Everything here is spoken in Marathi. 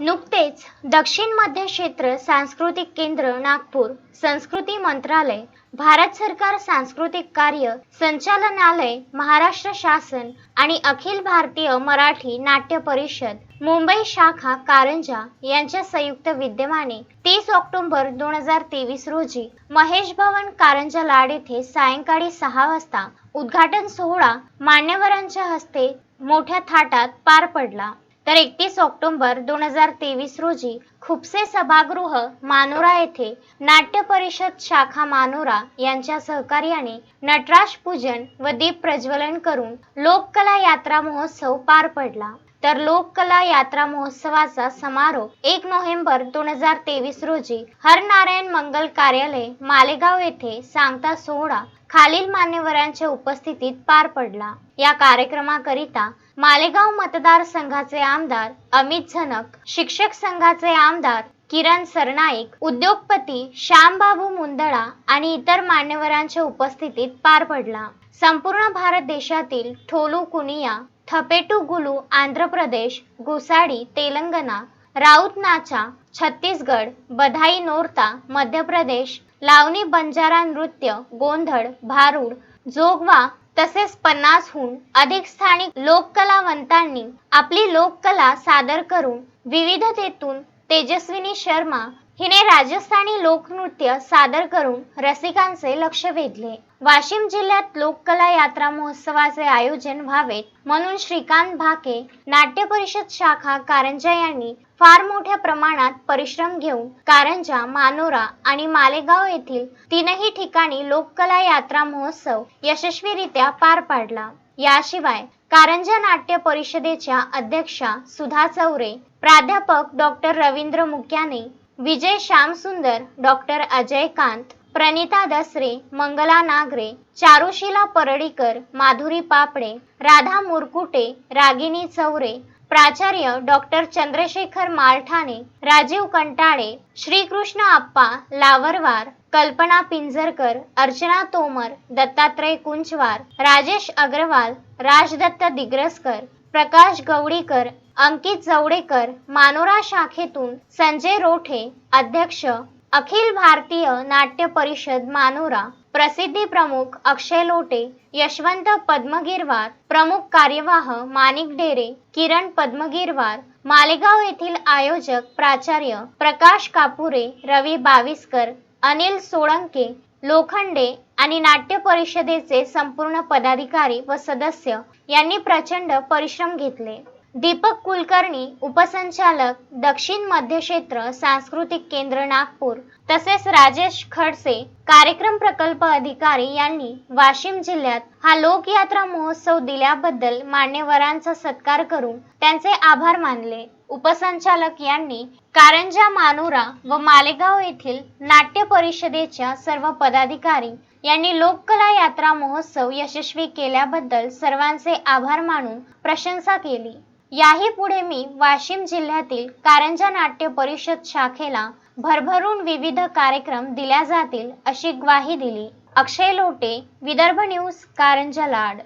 नुकतेच दक्षिण मध्य क्षेत्र सांस्कृतिक केंद्र नागपूर संस्कृती मंत्रालय भारत सरकार सांस्कृतिक कार्य संचालनालय महाराष्ट्र शासन आणि अखिल भारतीय मराठी नाट्य परिषद मुंबई शाखा कारंजा यांच्या संयुक्त विद्यमाने तीस ऑक्टोबर दोन हजार तेवीस रोजी महेश भवन कारंजा लाड येथे सायंकाळी सहा वाजता उद्घाटन सोहळा मान्यवरांच्या हस्ते मोठ्या थाटात पार पडला. तर एकतीस ऑक्टोबर दोन हजार तेवीस रोजी खुपसे सभागृह मानोरा येथे नाट्य परिषद शाखा मानोरा यांच्या सहकार्याने नटराज पूजन व दीप प्रज्वलन करून लोककला यात्रा महोत्सव पार पडला. तर लोककला यात्रा महोत्सवाचा समारोप एक नोव्हेंबर दोन हजार तेवीस रोजी हरनारायण मंगल कार्यालय मालेगाव येथे सांगता सोहळा खालील मान्यवरांच्या उपस्थितीत पार पडला. या कार्यक्रमाकरिता मालेगाव मतदारसंघाचे आमदार अमित झनक शिक्षक संघाचे आमदार किरण सरनाईक उद्योगपती श्यामबाबू मुंदळा आणि इतर मान्यवरांच्या उपस्थितीत पार पडला. संपूर्ण भारत देशातील ठोलू कुनिया थपेटू आंध्र प्रदेश गोसाडी तेलंगणा राऊत नाचा छत्तीसगड बधाई नोरता मध्य प्रदेश लावणी बंजारा नृत्य गोंधळ भारूड जोगवा तसेच पन्नासहून अधिक स्थानिक लोककलावंतांनी आपली लोककला सादर करून विविधतेतून तेजस्विनी शर्मा हिने राजस्थानी लोकनृत्य सादर करून रसिकांचे लक्ष वेधले. वाशिम जिल्ह्यात लोककला यात्रा महोत्सवाचे आयोजन व्हावेत म्हणून श्रीकांत भाके नाट्य परिषद शाखा कारंजा यांनी फार मोठ्या प्रमाणात परिश्रम घेऊन कारंजा मानोरा आणि मालेगाव येथील तीनही ठिकाणी लोककला यात्रा महोत्सव यशस्वीरित्या पार पाडला. याशिवाय कारंजा नाट्य परिषदेच्या अध्यक्षा सुधा चौरे प्राध्यापक डॉक्टर रवींद्र मुक्याने विजय श्यामसुंदर डॉक्टर अजय कांत प्रणिता दसरे मंगला नागरे चारुशिला परडीकर माधुरी पापडे राधा मुरकुटे रागिनी चौरे प्राचार्य डॉक्टर चंद्रशेखर मालठाणे राजीव कंटाळे श्रीकृष्ण आप्पा लावरवार कल्पना पिंजरकर अर्चना तोमर दत्तात्रय कुंचवार राजेश अग्रवाल राजदत्त दिग्रसकर प्रकाश गवडीकर अंकित जवडेकर मानोरा शाखेतून संजय रोठे अध्यक्ष अखिल भारतीय नाट्य परिषद मानोरा प्रसिद्धी प्रमुख अक्षय लोटे यशवंत पद्मगिरवार प्रमुख कार्यवाह माणिक डेरे किरण पद्मगिरवार मालेगाव येथील आयोजक प्राचार्य प्रकाश कापुरे रवी बाविस्कर अनिल सोळंके लोखंडे आणि नाट्य परिषदेचे संपूर्ण पदाधिकारी व सदस्य यांनी प्रचंड परिश्रम घेतले. दीपक कुलकर्णी उपसंचालक दक्षिण मध्य क्षेत्र सांस्कृतिक केंद्र नागपूर तसेच राजेश खडसे कार्यक्रम प्रकल्प अधिकारी यांनी वाशिम जिल्ह्यात हा लोकयात्रा महोत्सव दिल्याबद्दल मान्यवरांचा सत्कार करून त्यांचे आभार मानले. उपसंचालक यांनी कारंजा मानोरा व मालेगाव येथील नाट्य परिषदेच्या सर्व पदाधिकारी यांनी लोककला यात्रा महोत्सव यशस्वी केल्याबद्दल सर्वांचे आभार मानून प्रशंसा केली. याही पुढे मी वाशिम जिल्ह्यातील कारंजा नाट्य परिषद शाखेला भरभरून विविध कार्यक्रम दिल्या जातील अशी ग्वाही दिली. अक्षय लोटे विदर्भ न्यूज कारंजा लाड.